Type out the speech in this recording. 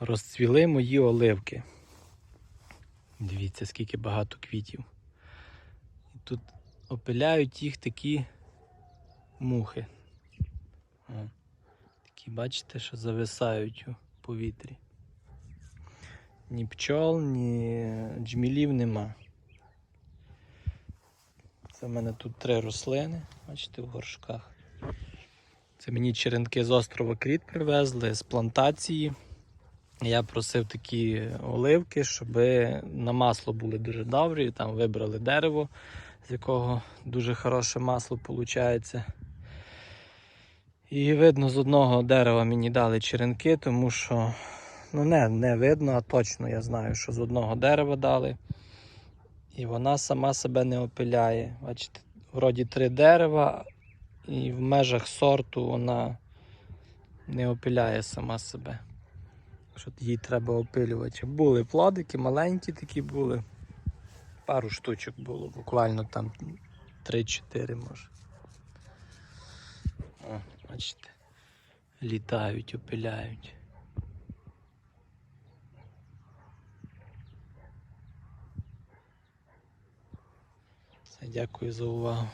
розцвіли мої оливки. Дивіться, скільки багато квітів. І тут опиляють їх такі мухи. О, такі, бачите, що зависають у повітрі. Ні пчол, ні джмілів нема. Це в мене тут три рослини, бачите, в горшках. Це мені черенки з острова Кріт привезли з плантації. Я просив такі оливки, щоб на масло були дуже добрі. Там вибрали дерево, з якого дуже хороше масло виходить. І видно, з одного дерева мені дали черенки, тому що ну не, не видно, а точно я знаю, що з одного дерева дали. І вона сама себе не опиляє. Бачите, вроді три дерева, і в межах сорту вона не опиляє сама себе. Що їй треба опилювати. Були плодики, маленькі такі були. Пару штучок було, буквально там 3-4 може. О, бачите, літають, опиляють. Дякую за увагу.